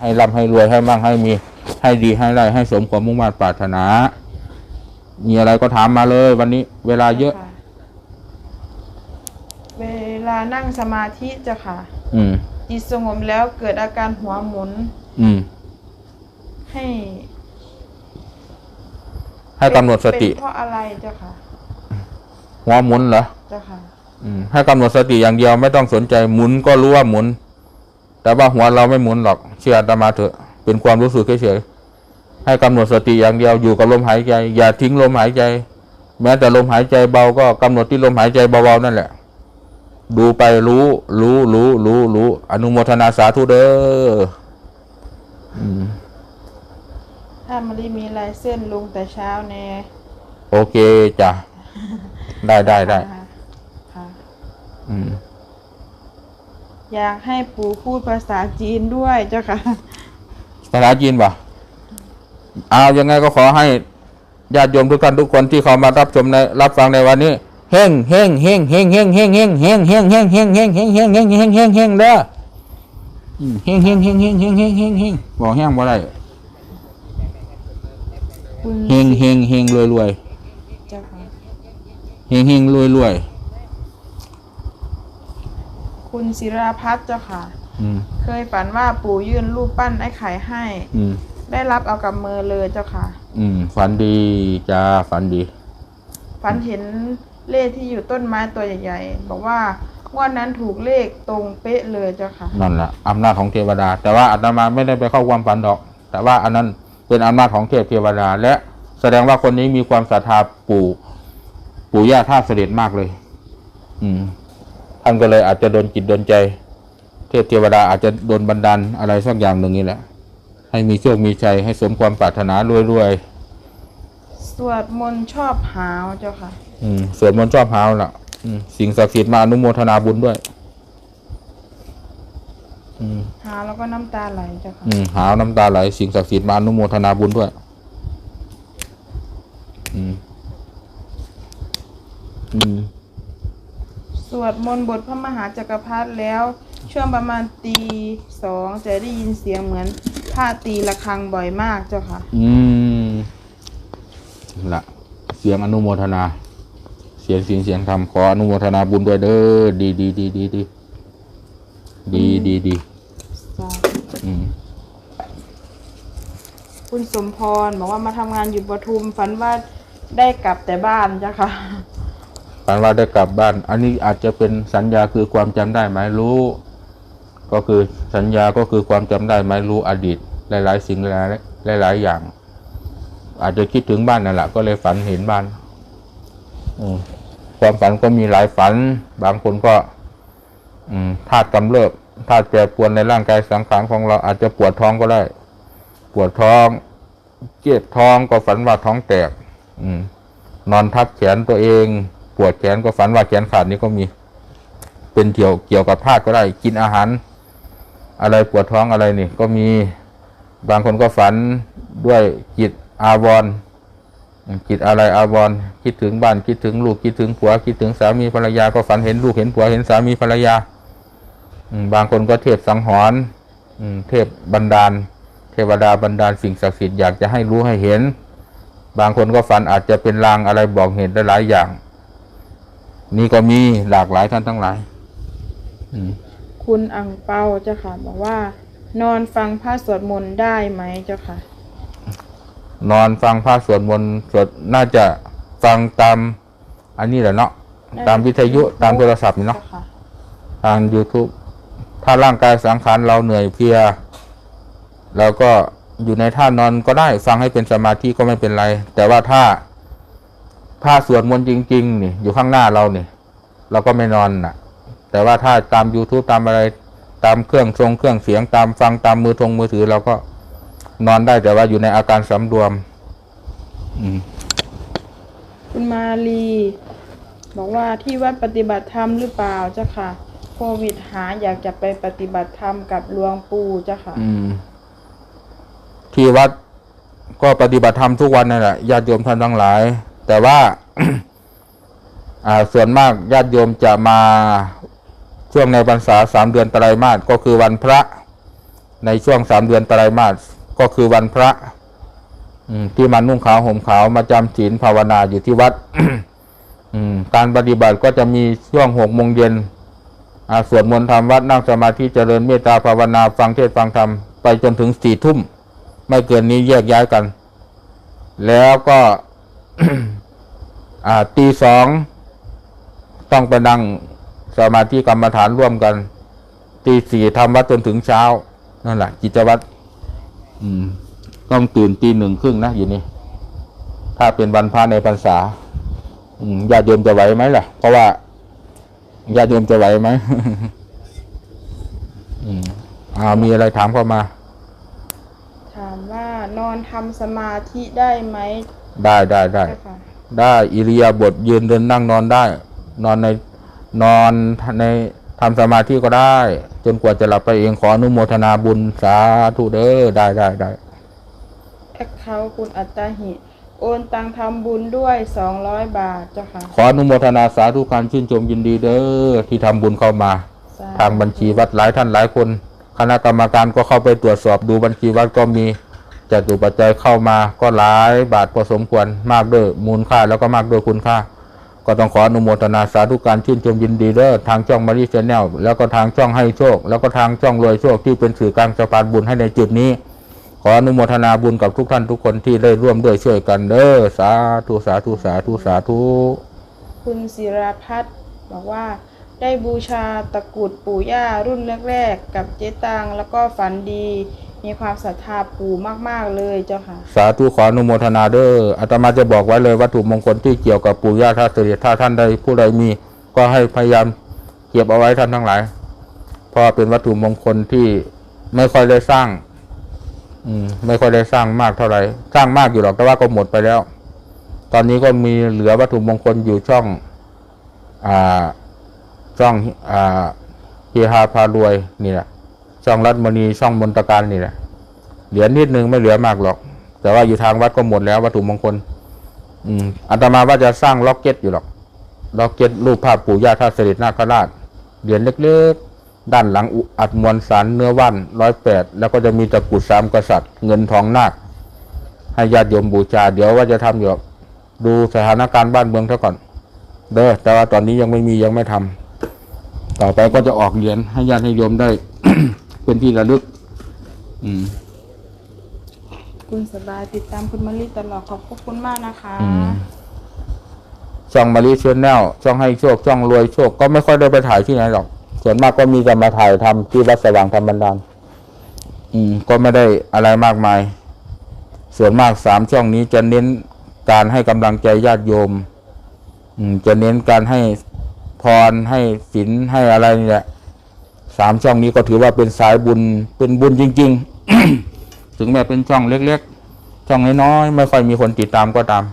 ให้ร่ำให้รวยให้มั่งให้มีให้ดีให้ไรให้สมความมุ่งมั่นปรารถนา มีอะไรก็ถามมาเลย วันนี้เวลาเยอะค่เวลานั่งสมาธิเจ้าค่ะ อืม จิตสงบแล้วเกิดอาการหัวหมุน อืม ให้ ให้กำหนดสติ เป็นเพราะอะไรเจ้าค่ะ หัวหมุนเหรอ เจ้าค่ะ อืม ให้กำหนดสติอย่างเดียวไม่ต้องสนใจหมุนก็รู้ว่าหมุน แต่ว่าหัวเราไม่หมุนหรอกเชื่ออาตมาเถอะ เป็นความรู้สึกเฉยๆให้กำหนดสติอย่างเดียวอยู่กับลมหายใจ อย่าทิ้งลมหายใจ แม้แต่ลมหายใจเบาก็กำหนดที่ลมหายใจเบาๆนั่นแหละ ดูไปรู้รู้รู้รู้รู้อนุโมทนาสาธุเด้ออืมถ้ามารีมีลายเส้นลงแต่เช้าแน่โอเคจ้ะได้ได้ได้ค่ะค่ะอืม อยากให้ปู่พูดภาษาจีนด้วยเจ้าค่ะ ภาษาจีนป่ะเอายังไงก็ขอให้ญาติโยมทุกท่านทุกคนที่เขามารับชมในรับฟังในวันนี้เฮงเฮงเฮงเฮงเฮงเฮงเฮงเฮงเฮงเฮงเฮงเฮงเฮงเฮงเฮงเฮงเฮงเฮงเด้ออืมเฮงเฮงเฮงเฮงเฮงเฮงเฮงเฮงบอกแห้งบ่ได้คุณเฮงเฮงเฮงรวยรวยเจ้าค่ะเฮงเฮงรวยรวย คุณศิราพัฒน์เจ้าค่ะ อืมเคยฝันว่าปู่ยื่นรูปปั้นไอ้ไข่ให้ อืมได้รับเอากับมือเลยเจ้าค่ะ อืมฝันดีจ้าฝันดี ฝันเห็นเลขที่อยู่ต้นไม้ตัวใหญ่ๆ บอกว่างวดนั้นถูกเลขตรงเป๊ะเลยเจ้าค่ะ นั่นแหละอำนาจของเทวดา แต่ว่าอาตมาไม่ได้ไปเข้าความฝันดอก แต่ว่าอันนั้นเป็นอำนาจของเทพเทวดา และแสดงว่าคนนี้มีความศรัทธาปู่ ปู่ย่าท่าเสด็จมากเลย อืม ท่านก็เลยอาจจะโดนจิตโดนใจ เทพเทวดาอาจจะโดนบันดาลอะไรสักอย่างหนึ่งนี่แหละ ให้มีโชคมีชัยให้สมความปรารถนารวยสวดมนต์ชอบหาวเจ้าค่ะๆอืมสวดมนต์ชอบหาวล่ะอืมสิ่งศักดิ์สิทธิ์มาอนุโมทนาบุญด้วย อืมหาวแล้วก็น้ำตาไหลเจ้าค่ะ อืมหาวน้ำตาไหล สิ่งศักดิ์สิทธิ์มาอนุโมทนาบุญด้วย อืม อืมส วดมนต์บทพระมหาจักรพรรดิแล้ว ช่วงประมาณตีสองจะได้ยินเสียงเหมือนผ้าตีระฆังบ่อยมากเจ้าค่ะ อืมละเสียงอนุโมทนา เสียงเสียงเสียงธรรมขออนุโมทนาบุญด้วยเด้อดีดีดีดีดีดีดีดีสาธุอืมคุณสมพรบอกว่ามาทำงานอยู่ปทุมฝันว่าได้กลับแต่บ้านเจ้าค่ะ ฝันว่าได้กลับบ้าน อันนี้อาจจะเป็นสัญญาคือความจำได้ไหมรู้ ก็คือสัญญาก็คือความจำได้ไหมรู้อดีต หลาย ๆ สิ่งหลายหลายอย่าง อาจจะคิดถึงบ้านนั่นแหละก็เลยฝันเห็นบ้านอความฝันก็มีหลายฝัน บางคนก็อืมธาตุกำเริบธาตุแปรปรวนในร่างกายสังขารของเราอาจจะปวดท้องก็ได้ ปวดท้องเจ็บท้องก็ฝันว่าท้องแตก อืมนอนทับแขนตัวเอง ปวดแขนก็ฝันว่าแขนขาดนี่ก็มี เป็นเกี่ยวเกี่ยวกับธาตุก็ได้ กินอาหาร อะไรปวดท้องอะไรนี่ ก็มีบางคนก็ฝันด้วยจิตอาวรจิตอะไรอาวรคิดถึงบ้านคิดถึงลูกคิดถึงผัวคิดถึงสามีภรรยาก็ฝันเห็นลูกเห็นผัวเห็นสามีภรรยาบางคนก็เทพสังหรณ์อืมเทพบันดาล เทวดาบันดาลสิ่งศักดิ์สิทธิ์อยากจะให้รู้ให้เห็น บางคนก็ฝันอาจจะเป็นลางอะไรบอกเหตุได้หลายอย่าง นี่ก็มีหลากหลายท่านทั้งหลายอืมคุณอังเปาเจ้าค่ะ บอกว่า นอนฟังพระสวดมนต์ได้ไหมเจ้าค่ะ นอนฟังพระสวดมนต์สวดน่าจะฟังตาม อันนี้แหละเนาะตามวิทยุตามโทรศัพท์นี่เนาะเจ้าค่ะทาง YouTube ถ้าร่างกายสังขารเราเหนื่อยเพลียเราก็อยู่ในท่านอนก็ได้ฟังให้เป็นสมาธิก็ไม่เป็นไร แต่ว่าถ้า ถ้าสวดมนต์จริง ๆ นี่ อยู่ข้างหน้าเราเนี่ยเราก็ไม่นอนน่ะ แต่ว่าถ้าตาม YouTube ตามอะไรตามเครื่องทรงเครื่องเสียงตามฟังตามมือทงมือถือเราก็นอนได้แต่ว่าอยู่ในอาการสำรวม อืมคุณมาลี บอกว่าที่วัดปฏิบัติธรรมหรือเปล่าเจ้าค่ะ โควิดหาอยากจะไปปฏิบัติธรรมกับหลวงปู่เจ้าค่ะ อืม ที่วัดก็ปฏิบัติธรรมทุกวันนั่นแหละญาติโยมท่านทั้งหลาย แต่ว่าส่วนมากญาติโยมจะมาช่วงในพรรษาสามเดือนตรายมาสก็คือวันพระในช่วงสามเดือนตรายมาสก็คือวันพระที่มานุ่งขาวห่มขาวมาจำศีลภาวนาอยู่ที่วัดการปฏิบัติก็จะมีช่วงหกโมงเย็นสวดมนต์ทำวัดนั่งสมาธิเจริญเมตตาภาวนาฟังเทศฟังธรรมไปจนถึงสี่ทุ่ม ไม่เกินนี้แยกย้ายกัน แล้วก็ ตีสองต้องไปนั่งสมาธิกรรมฐานร่วมกัน ตีสี่ทำวัดจนถึงเช้า นั่นแหละกิจวัตรต้องตื่นตีหนึ่งครึ่งนะอยู่นี่ ถ้าเป็นวันพระในพรรษาญาติโยมจะไหวไหมล่ะ เพราะว่าญาติโยมจะไหวไหมอืมอ่ามีอะไรถามเข้ามา ถามว่านอนทำสมาธิได้ไหม ได้ได้ได้เจ้าค่ะได้อิริยาบถยืนเดินนั่งนอนได้ นอนในนอนในทำสมาธิก็ได้ จนกว่าจะหลับไปเองขออนุโมทนาบุญสาธุเด้อได้ได้ได้แอคเคาท์คุณอัตตาหิ โอนตังทำบุญด้วย200บาทเจ้าค่ะ ขออนุโมทนาสาธุการชื่นชมยินดีเด้อที่ทำบุญเข้ามาสธุทางบัญชีวัดหลายท่านหลายคน คณะกรรมการก็เข้าไปตรวจสอบดูบัญชีวัดก็มี จตุปัจจัยเข้ามาก็หลายบาทพอสมควรมากด้วยมูลค่าแล้วก็มากด้วยคุณค่า ก็ต้องขออนุโมทนาสาธุการชื่นชมยินดีเด้อทางช่องมารีชแนลแล้วก็ทางช่องให้โชค แล้วก็ทางช่องรวยโชคที่เป็นสื่อกลางสะพานบุญให้ในจุดนี้ ขออนุโมทนาบุญกับทุกท่านทุกคนที่ได้ร่วมด้วยช่วยกันเด้อสาธุสาธุสาธุสาธุคุณศิราพัฒน์บอกว่าได้บูชาตะกุดปู่ย่ารุ่นแรกๆกับเจ๊ตังแล้วก็ฝันดี มีความศรัทธาปู่มาก ๆ เลยเจ้าค่ะ สาธุขออนุโมทนาเด้ออาตมาจะบอกไว้เลยวัตถุมงคลที่เกี่ยวกับปู่ย่าท่าเสด็จถ้าท่านใดผู้ใดมี ก็ให้พยายามเก็บเอาไว้ท่านทั้งหลายเพราะเป็นวัตถุมงคลที่ไม่ค่อยได้สร้าง อืม ไม่ค่อยได้สร้างมากเท่าไหร่สร้างมากอยู่หรอกแต่ว่าก็หมดไปแล้ว ตอนนี้ก็มีเหลือวัตถุมงคลอยู่ช่อง อ่าช่องอ่าเฮฮาพารวยนี่แหละ ช่องรัตมณีช่องมนตการนี่แหละเหลือนิดนึงไม่เหลือมากหรอก แต่ว่าอยู่ทางวัดก็หมดแล้ววัตถุมงคล อืมอาตมาว่าจะสร้างล็อกเก็ตอยู่หรอกล็อกเก็ตรูปภาพปู่ย่าท่าเสด็จนาคราชเหรียญเล็กๆ ด้านหลังอัดมวลสารเนื้อว่านร้อยแปดแล้วก็จะมีตะกุดสามกษัตริย์ เงินทองนาคให้ญาติโยมบูชา เดี๋ยวว่าจะทำอยู่หรอกดูสถานการณ์บ้านเมืองเท่าก่อน เด้อแต่ว่าตอนนี้ยังไม่มียังไม่ทำต่อไปก็จะออกเหรียญให้ญาติโยมได้ เป็นที่ระลึก อืม คุณสบายติดตามคุณมะลิตลอดขอบพระคุณมากนะคะอืม ช่องมารีชแนลช่องให้โชคช่องรวยโชคก็ไม่ค่อยได้ไปถ่ายที่ไหนหรอก ส่วนมากก็มีแต่มาถ่ายทำที่วัดสว่างธรรมบันดาลอืม ก็ไม่ได้อะไรมากมาย ส่วนมากสามช่องนี้จะเน้นการให้กำลังใจญาติโยม อืม จะเน้นการให้พรให้ศีลให้อะไรนี่แหละ สามช่องนี้ก็ถือว่าเป็นสายบุญเป็นบุญจริง ๆ ถึงแม้เป็นช่องเล็กๆ ช่องน้อยๆไม่ค่อยมีคนติดตามก็ตาม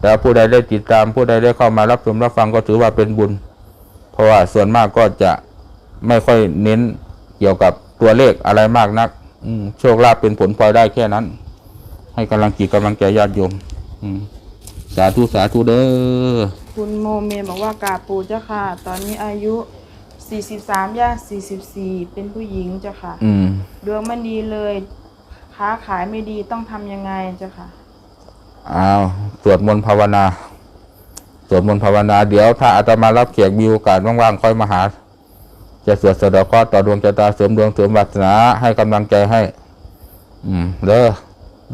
แต่ผู้ใดได้ติดตาม ผู้ใดได้เข้ามารับชมรับฟังก็ถือว่าเป็นบุญ เพราะว่าส่วนมากก็จะไม่ค่อยเน้นเกี่ยวกับตัวเลขอะไรมากนักอืโชคลาภเป็นผลพลอยได้แค่นั้น ให้กำลังจิตกำลังใจญาติโยมสาธุสาธุเด้อคุณโมเมบอกว่ากาปูเจ้าค่ะ ตอนนี้อายุ 43ย่าง44เป็นผู้หญิงเจ้าค่ะอืม ดวงไม่ดีเลย ค้าขายไม่ดีต้องทำยังไงเจ้าค่ะ อ้าวสวดมนต์ภาวนา สวดมนต์ภาวนา เดี๋ยวถ้าอาตมารับเขียกมีโอกาสว่างๆค่อยมาหา จะสวดสะเดาะเคราะห์ต่อดวงชะตาเสริมดวงเสริมวาสนาให้กำลังใจให้ อืมเด้อ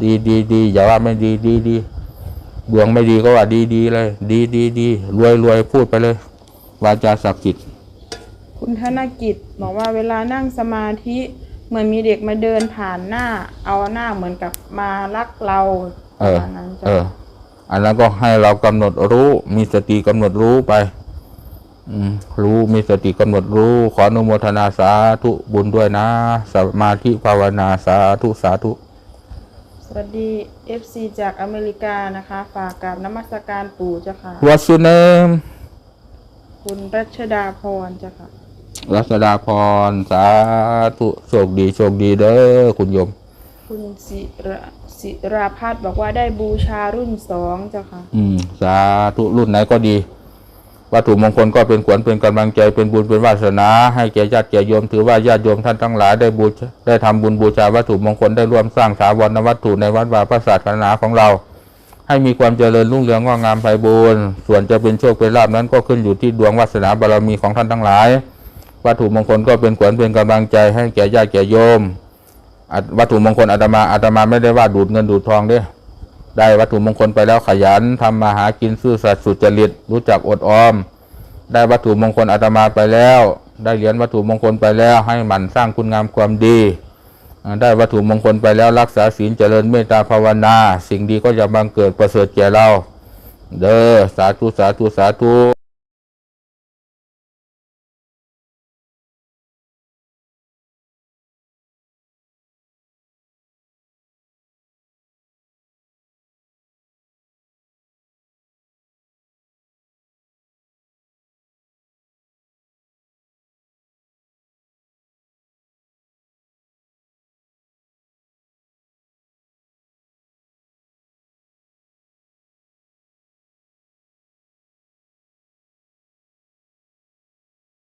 ดีดีดีอย่าว่าไม่ดีดีดีดวงไม่ดีก็ว่าดีดีเลย ดีดีดีรวยรวยพูดไปเลย วาจาศักดิ์สิทธิ์ คุณธนกิจบอกว่าเวลานั่งสมาธิเหมือนมีเด็กมาเดินผ่านหน้า เอาหน้าเหมือนกับมารักเราเอประอมาณนั้นจ้ะเออ อันนั้นก็ให้เรากำหนดรู้มีสติกำหนดรู้ไป อืมรู้มีสติกำหนดรู้ ขออนุโมทนาสาธุบุญด้วยนะ สมาธิภาวนาสาธุสาธุ สวัสดี FC จากอเมริกานะคะ ฝากกับนมัสการปู่เจ้าค่ะ What's your name คุณรัชดาพรเจ้าค่ะ รัชดาพร สาธุโชคดีโชคดีเด้อคุณโยม คุณศิระศิราพัฒน์บอกว่าได้บูชารุ่นสองเจ้าค่ะ อืม สาธุรุ่นไหนก็ดี วัตถุมงคลก็เป็นขวัญเป็นกำลังใจเป็นบุญเป็นวาสนา ให้แก่ญาติแก่โยมถือว่าญาติโยมท่านทั้งหลายได้บูชาได้ทำบุญบูชาวัตถุมงคลได้ร่วมสร้างถาวรวัตถุในวัดวาพระศาสนาของเรา ให้มีความเจริญรุ่งเรืองงอกงามไพบูรณ์ส่วนจะเป็นโชคเป็นลาภนั้นก็ขึ้นอยู่ที่ดวงวาสนาบารมีของท่านทั้งหลาย วัตถุมงคลก็เป็นขวัญเป็นกำลังใจให้แก่ญาติแก่โยม วัตถุมงคลอาตมาอาตมาไม่ได้ว่าดูดเงินดูดทองเด้ได้วัตถุมงคลไปแล้วขยันทำมาหากินซื่อสัตย์สุจริตรู้จักอดออม ได้วัตถุมงคลอาตมาไปแล้ว ได้เหรียญวัตถุมงคลไปแล้วให้หมั่นสร้างคุณงามความดี ได้วัตถุมงคลไปแล้วรักษาศีลเจริญเมตตาภาวนา สิ่งดีก็จะบังเกิดประเสริฐแก่เรา เด้อสาธุสาธุสาธุ